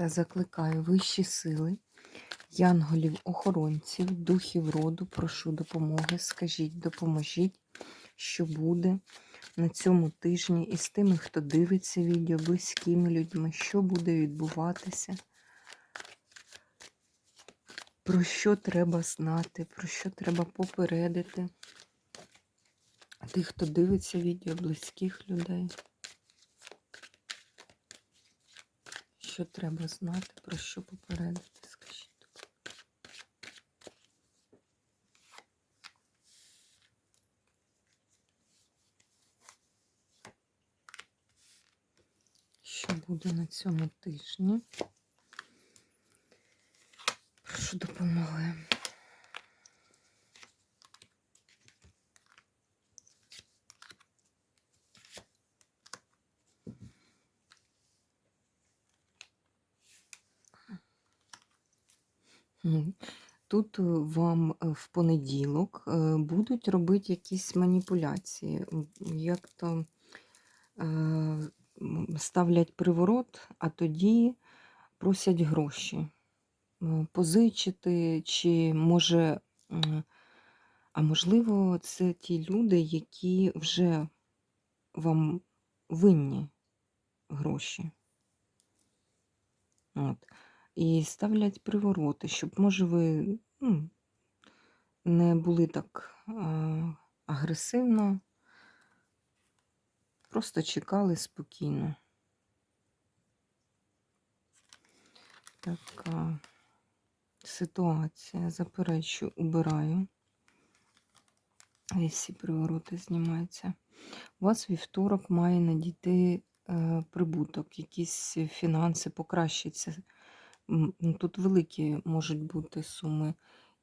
Та закликаю вищі сили, янголів-охоронців, духів роду, прошу допомоги. Скажіть, допоможіть, що буде на цьому тижні із тими, хто дивиться відео, близькими людьми, що буде відбуватися, про що треба знати, про що треба попередити тих, хто дивиться відео, близьких людей. Що треба знати, про що попередити, скажіть. Що буде на цьому тижні? Прошу допомоги. Тут е, вам е, в понеділок е, будуть робити якісь маніпуляції, як то ставлять приворот, а тоді просять гроші позичити, чи може, а можливо, це ті люди, які вже вам винні гроші. От. І ставлять привороти, щоб, може, ви ну, не були так агресивно, просто чекали спокійно. Така ситуація. Заперечу, убираю. І всі привороти знімаються. У вас вівторок має надійти е, прибуток, якісь фінанси покращаться. Ну, Тут великі можуть бути суми.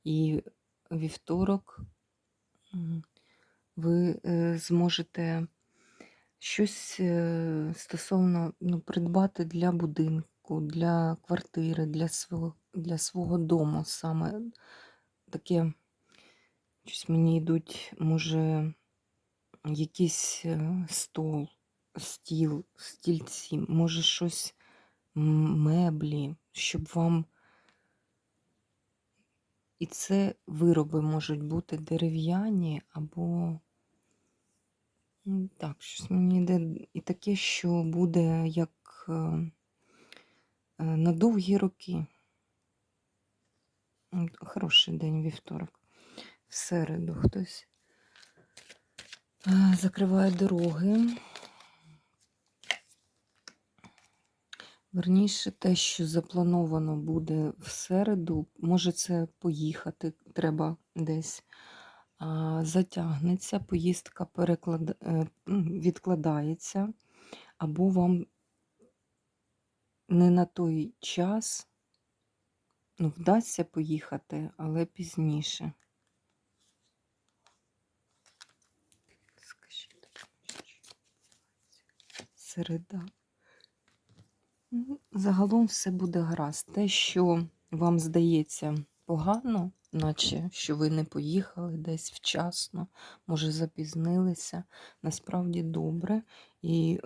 І вівторок ви е, зможете щось е, стосовно ну, придбати для будинку, для квартири, для свого, для свого дому саме таке. Щось мені йдуть, може, якийсь е, стол, стіл, стільці, може щось меблі, щоб вам. І це вироби можуть бути дерев'яні або ну, так, щось мені йде і таке, що буде як е, е, на довгі роки. Хороший день вівторок. В середу хтось е, закриває дороги. Верніше, те, що заплановано буде в середу, може це поїхати треба десь. А, Затягнеться, поїздка переклад... е, відкладається, або вам не на той час ну, вдасться поїхати, але пізніше. Скажіть, середа. Загалом все буде гаразд. Те, що вам здається погано, наче що ви не поїхали десь вчасно, може запізнилися, насправді добре. І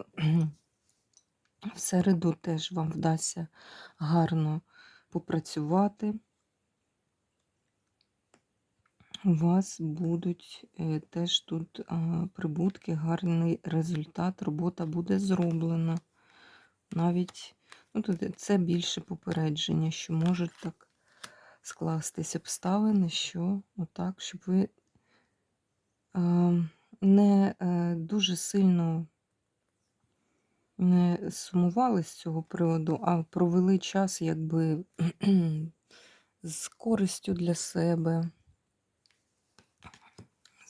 в середу теж вам вдасться гарно попрацювати. У вас будуть е, теж тут прибутки, гарний результат, робота буде зроблена. Навіть ну, це більше попередження, що можуть так скластись обставини, що отак, щоб ви е, не е, дуже сильно не сумували з цього приводу, а провели час якби з користю для себе.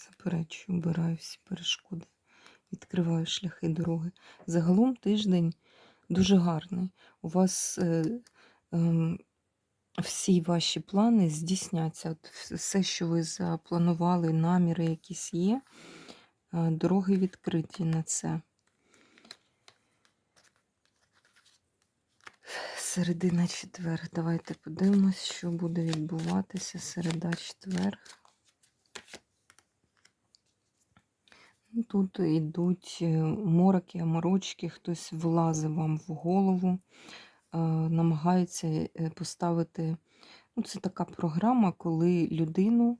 Заперечую, обираю всі перешкоди, відкриваю шляхи дороги. Загалом тиждень дуже гарний. У вас е, е, всі ваші плани здійсняться. От все, що ви запланували, наміри якісь є, е, дороги відкриті на це. Середина четвер. Давайте подивимось, що буде відбуватися. Середа четвер. Тут йдуть е, мороки, аморочки, хтось влазить вам в голову, е, намагається е, поставити. Ну, це така програма, коли людину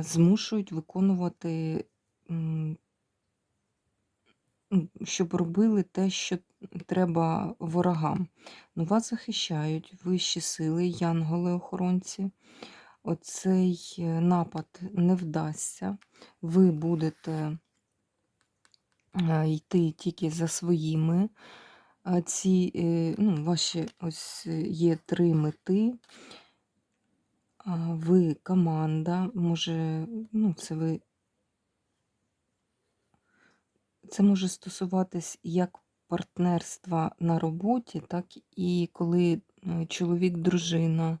змушують виконувати, м, щоб робили те, що треба ворогам. Ну, вас захищають вищі сили, янголи-охоронці. Оцей е, напад не вдасться. Ви будете е, йти тільки за своїми. Ці е, ну, ваші ось є три мети. Ви команда, може, ну, це ви. Це може стосуватись як партнерства на роботі, так і коли чоловік, дружина.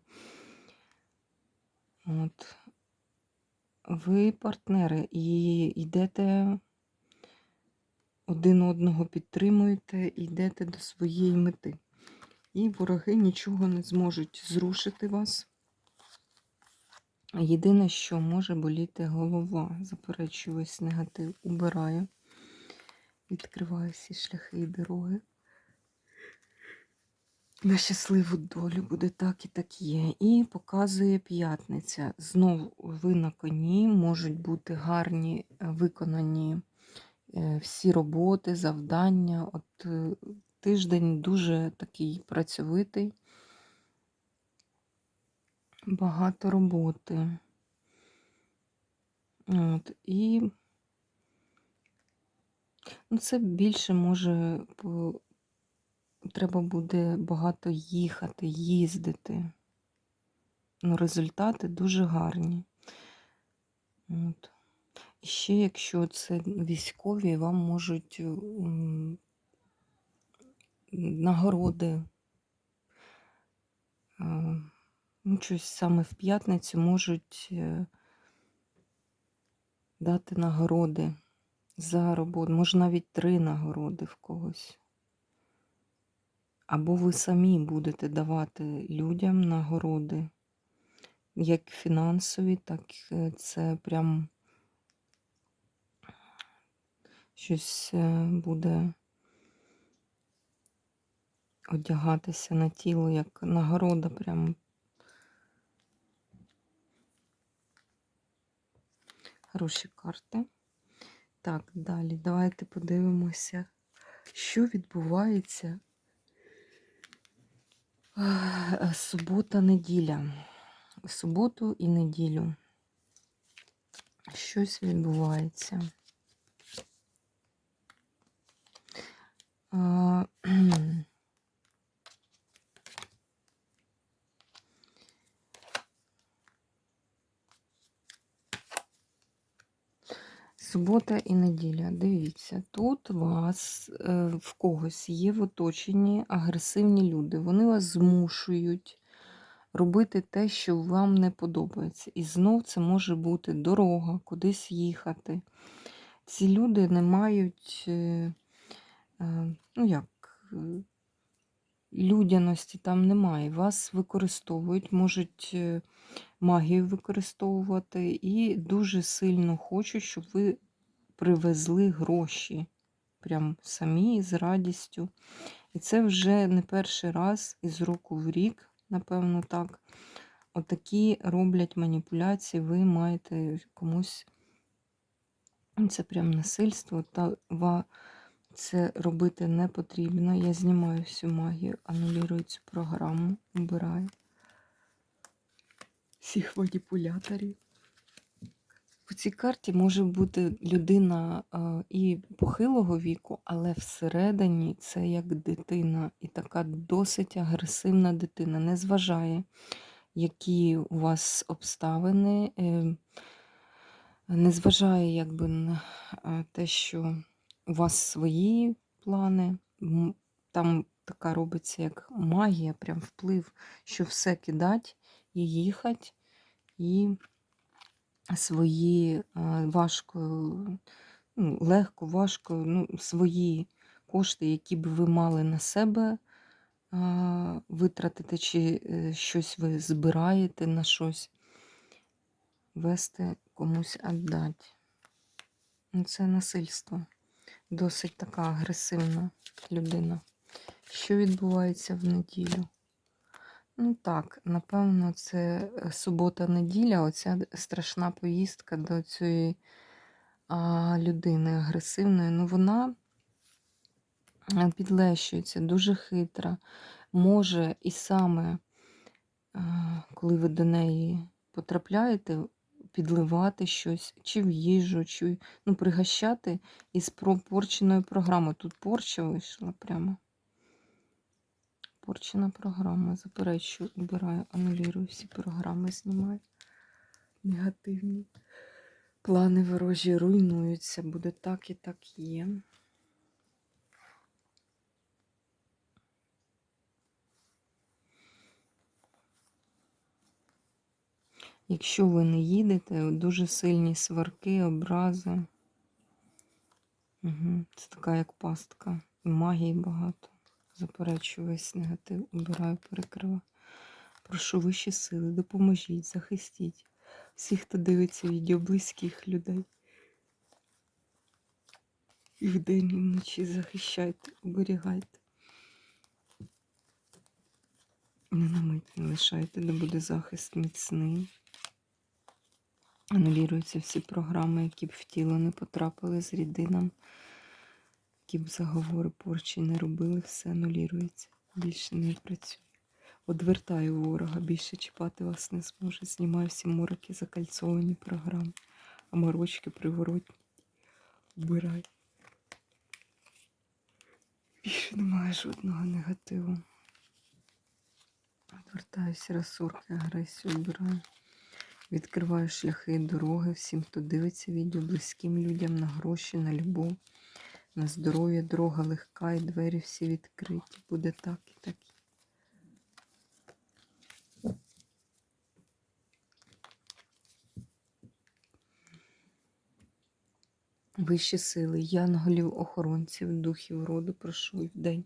От. Ви партнери і йдете один одного підтримуєте, йдете до своєї мети. І вороги нічого не зможуть зрушити вас. Єдине, що може боліти голова. Заперечую весь негатив, убираю, відкриваю всі шляхи і дороги. На щасливу долю буде так і так є. І показує п'ятниця. Знов ви на коні можуть бути гарні е, виконані е, всі роботи, завдання. От е, тиждень дуже такий працьовитий. Багато роботи. От, і ну, це більше може треба буде багато їхати, їздити. Ну, результати дуже гарні. От. І ще, якщо це військові, вам можуть нагороди. Ну, щось саме в п'ятницю можуть е, дати нагороди за роботу. Може навіть три нагороди в когось. Або ви самі будете давати людям нагороди, як фінансові, так е, це прям щось е, буде одягатися на тіло, як нагорода прям. Хороші карти. Так, далі давайте подивимося, що відбувається субота, неділя. Суботу і неділю. Щось відбувається. Субота і неділя. Дивіться, тут вас е, в когось є в оточенні агресивні люди. Вони вас змушують робити те, що вам не подобається. І знов це може бути дорога, кудись їхати. Ці люди не мають, е, е, ну як, людяності там немає. Вас використовують, можуть магію використовувати і дуже сильно хочуть, щоб ви привезли гроші. Прям самі з радістю. І це вже не перший раз із року в рік, напевно, так. Отакі роблять маніпуляції, ви маєте комусь. Це прям насильство. Та це робити не потрібно. Я знімаю всю магію, анулюю цю програму, вбираю всіх маніпуляторів. По цій карті може бути людина е, і похилого віку, але всередині це як дитина, і така досить агресивна дитина. Не зважає, які у вас обставини, е, не зважає якби на е, те, що у вас свої плани. Там така робиться, як магія, прям вплив, що все кидать і їхати, і свої а, важко, ну, легко, важко, ну, свої кошти, які б ви мали на себе а, витратити, чи е, щось ви збираєте на щось, вести комусь віддати. Ну, Це насильство. Досить така агресивна людина. Що відбувається в неділю? Ну так, напевно, це е, субота-неділя, оця страшна поїздка до цієї а, людини агресивної. Ну, вона е, підлещується, дуже хитра. Може і саме, а, коли ви до неї потрапляєте, підливати щось, чи в їжу, чи ну, пригощати із пропорченою програмою. Тут порча вийшла прямо. Порчена програма. Заперечую, убираю, анулюю всі програми, знімаю. Негативні. Плани ворожі руйнуються. Буде так і так є. Якщо ви не їдете, дуже сильні сварки, образи. Угу. Це така як пастка. І магії багато. Заперечую весь негатив, убираю, перекриваю. Прошу вищі сили, допоможіть, захистіть всіх, хто дивиться відео близьких людей. І вдень, і вночі захищайте, оберігайте. Не на мить не лишайте, де буде захист міцний. Анулюються всі програми, які б в тіло не потрапили з рідинам, які б заговори порчі не робили, все анулюється. Більше не працює. Одвертаю ворога, більше чіпати вас не зможе. Знімаю всі мороки, закальцовані програми, а морочки приворотні. Вбирай. Більше немає жодного негативу. Відвертаюся, розсорки, агресію вбираю. Відкриваю шляхи і дороги всім, хто дивиться відео, близьким людям на гроші, на любов, на здоров'я, дорога легка і двері всі відкриті. Буде так і так. Вищі сили, янголів, охоронців, духів роду, прошу і вдень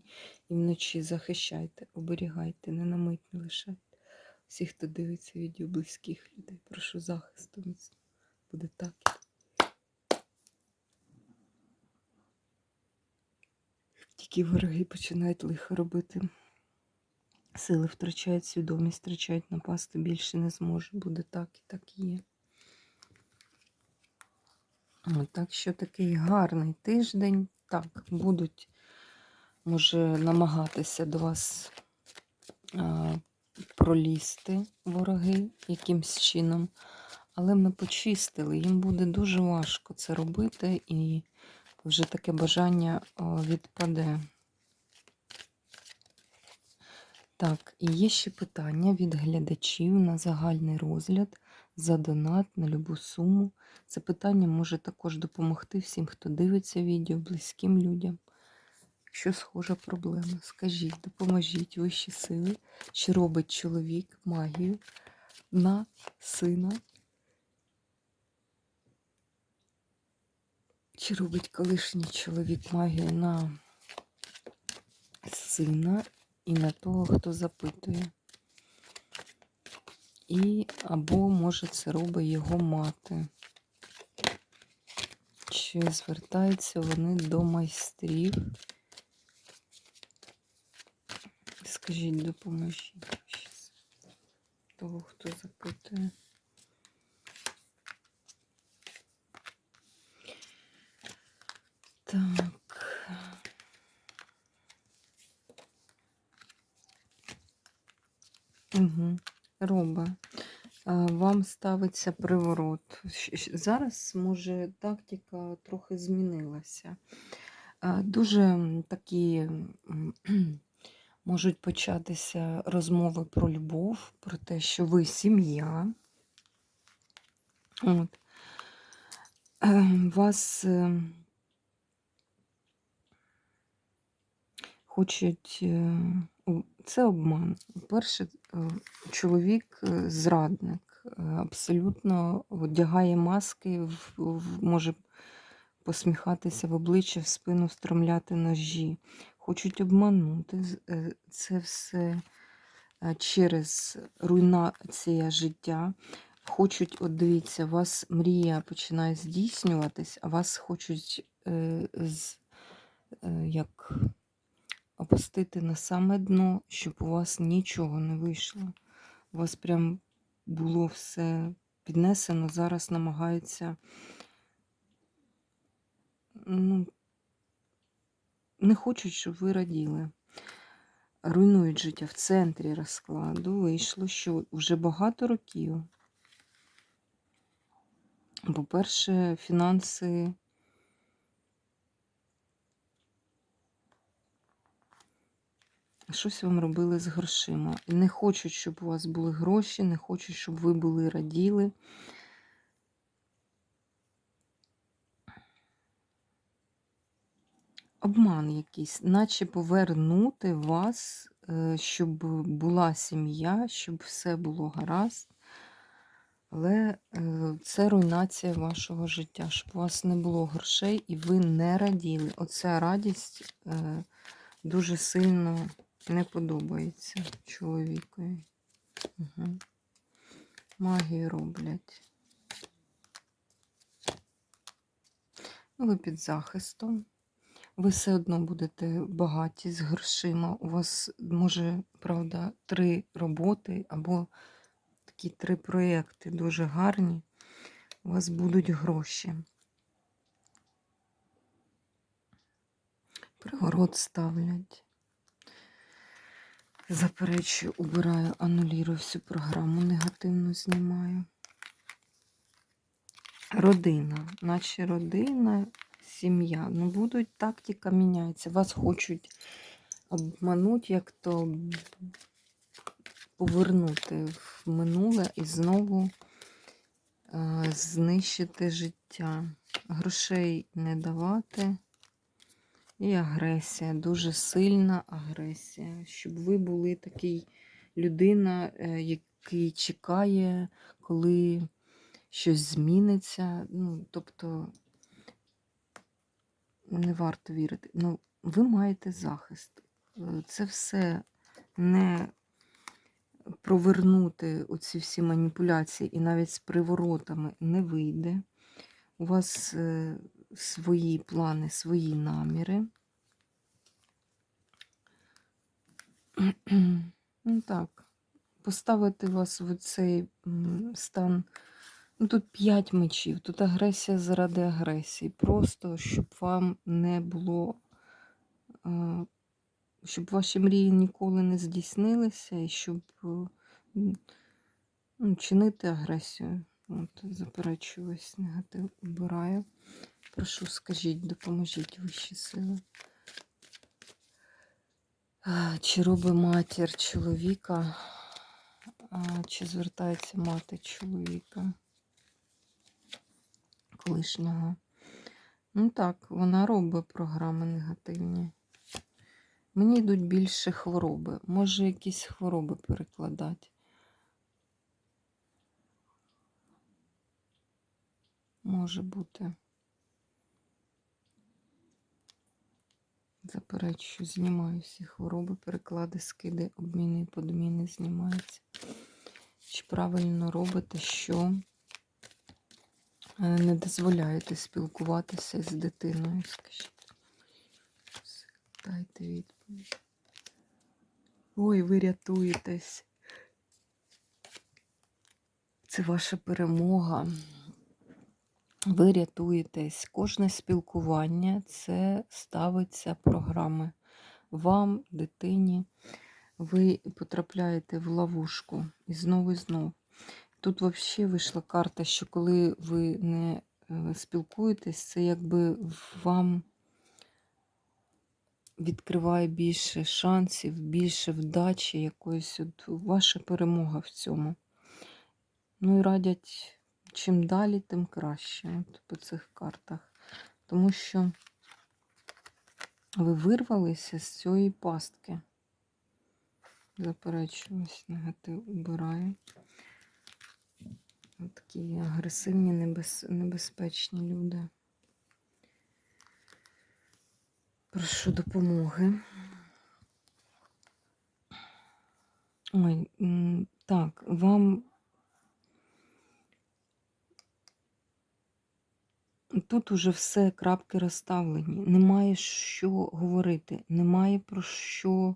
і вночі захищайте, оберігайте, не на мить не лишайте. Всіх, хто дивиться відео близьких людей, прошу захисту міцно. Буде так. Тільки вороги починають лихо робити. Сили втрачають свідомість, втрачають напасти, більше не зможе. Буде так і так є. Так що такий гарний тиждень. Так, будуть, може, намагатися до вас а, пролізти вороги якимсь чином. Але ми почистили, їм буде дуже важко це робити, і вже таке бажання відпаде. Так, і є ще питання від глядачів на загальний розгляд за донат на любу суму. Це питання може також допомогти всім, хто дивиться відео, близьким людям. Якщо схожа проблема, скажіть, допоможіть вищі сили, чи робить чоловік магію на сина, чи робить колишній чоловік магію на сина і на того, хто запитує. І або, може, це робить його мати. Чи звертаються вони до майстрів? Скажіть, допоможіть того, хто запитує. Так. Угу. Роба. Вам ставиться приворот. Зараз, може, тактика трохи змінилася. Дуже такі можуть початися розмови про любов, про те, що ви сім'я. От. Ем, Вас хочуть. е, Це обман. Перше, е, чоловік е, зрадник, абсолютно одягає маски, може посміхатися в обличчя, в спину встромляти ножі. Хочуть обманути. Це все через руйнація життя. Хочуть, от дивіться, вас мрія починає здійснюватись, а вас хочуть е, з, е, як опустити на саме дно, щоб у вас нічого не вийшло. У вас прям було все піднесено, зараз намагаються ну, не хочуть, щоб ви раділи. Руйнують життя в центрі розкладу. Вийшло, що вже багато років. По-перше, фінанси щось вам робили з грошима. Не хочуть, щоб у вас були гроші, не хочуть, щоб ви були раділи. Обман якийсь, наче повернути вас, е, щоб була сім'я, щоб все було гаразд. Але е, це руйнація вашого життя, щоб у вас не було грошей і ви не раділи. Оця радість е, дуже сильно не подобається чоловікові. Угу. Магію роблять. Ну, Ви під захистом. Ви все одно будете багаті з грошима. У вас може, правда, три роботи або такі три проєкти дуже гарні. У вас будуть гроші. Приворот ставлять. Заперечую, убираю, анулірую всю програму, негативно знімаю. Родина, наче родина, сім'я. Ну, будуть, тактика міняється. Вас хочуть обманути, як то повернути в минуле і знову е, знищити життя. Грошей не давати. І агресія, дуже сильна агресія. Щоб ви були такий людина, е, який чекає, коли щось зміниться. Ну, тобто не варто вірити. Ну, ви маєте захист. Е, Це все не провернути оці всі маніпуляції і навіть з приворотами не вийде. У вас е, свої плани, свої наміри. Ну так, поставити вас в цей стан. Ну, тут п'ять мечів, тут агресія заради агресії. Просто щоб вам не було, е, щоб ваші мрії ніколи не здійснилися, і щоб е, ну, чинити агресію. От, заперечую негатив, обираю. Прошу, скажіть, допоможіть вищі сили. Чи робить матір чоловіка, чи звертається мати чоловіка колишнього? Ну так, вона робить програми негативні. Мені йдуть більше хвороби. Може, якісь хвороби перекладати. Може бути. Заперечую, знімаю всі хвороби, переклади, скиди, обміни і подміни знімаються. Чи правильно робите, що е, не дозволяєте спілкуватися з дитиною, скажіть. Дайте відповідь. Ой, ви рятуєтесь. Це ваша перемога. Ви рятуєтесь. Кожне спілкування це ставиться програми. Вам, дитині, ви потрапляєте в ловушку і знову і знову. Тут взагалі вийшла карта, що коли ви не е, спілкуєтесь, це якби вам відкриває більше шансів, більше вдачі якоїсь. От ваша перемога в цьому. Ну і радять, чим далі, тим краще от по цих картах. Тому що ви вирвалися з цієї пастки. Заперечуюсь, негатив убираю. Такі агресивні, небез... небезпечні люди. Прошу допомоги. Ой, так, вам тут уже все крапки розставлені. Немає що говорити, немає про що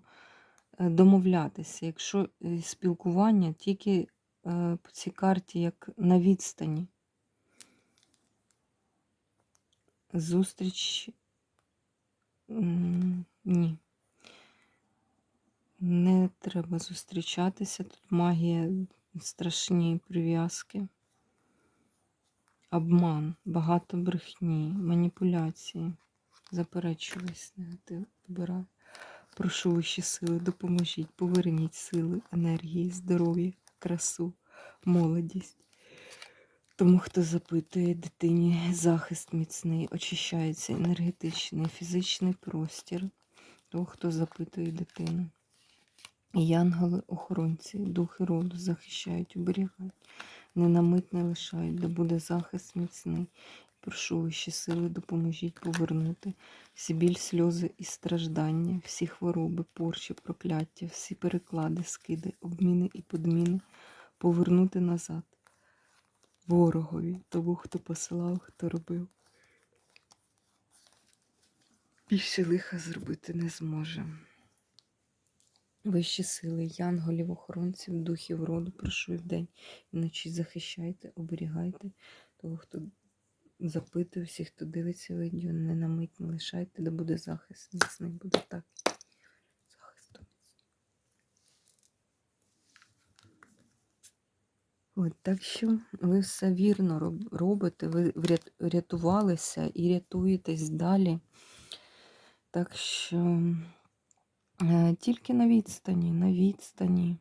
е, домовлятися. Якщо е, спілкування тільки е, по цій карті як на відстані. Зустріч ні. Не треба зустрічатися. Тут магія страшні прив'язки. Обман, багато брехні, маніпуляції. Заперечую весь негатив. Вибираю. Прошу вищі сили, допоможіть, поверніть сили, енергії, здоров'я, красу, молодість. Тому, хто запитує дитині, захист міцний, очищається енергетичний, фізичний простір. Того, хто запитує дитину. І янголи-охоронці, духи роду захищають, оберігають, не на мить не лишають, де буде захист міцний. Прошу вищі сили, допоможіть повернути всі біль, сльози і страждання, всі хвороби, порчі, прокляття, всі переклади, скиди, обміни і подміни повернути назад. Ворогові, тому, хто посилав, хто робив. Більше лиха зробити не зможе. Вищі сили, янголів, охоронців, духів роду, прошу і вдень і вночі захищайте, оберігайте того, хто запитує, всіх, хто дивиться відео, не на мить не лишайте, де буде захист міцний, буде так. Міцний. От, так що ви все вірно робите, ви врятувалися і рятуєтесь далі. Так що тільки на відстані, на відстані.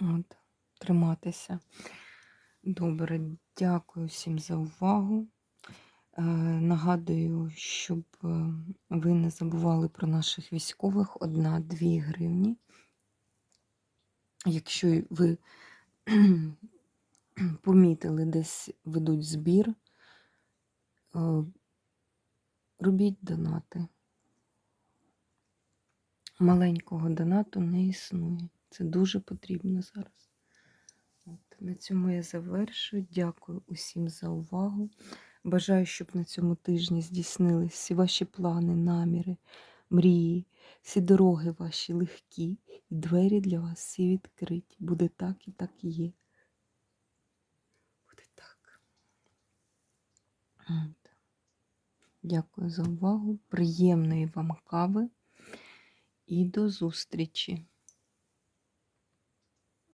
От, триматися. Добре, дякую всім за увагу. Е, нагадую, щоб е, ви не забували про наших військових 1-2 гривні. Якщо ви помітили, десь ведуть збір, е, робіть донати. Маленького донату не існує. Це дуже потрібно зараз. От, на цьому я завершую. Дякую усім за увагу. Бажаю, щоб на цьому тижні здійснились всі ваші плани, наміри, мрії, всі дороги ваші легкі, і двері для вас всі відкриті. Буде так і так і є. Буде так. От. Дякую за увагу. Приємної вам кави і до зустрічі!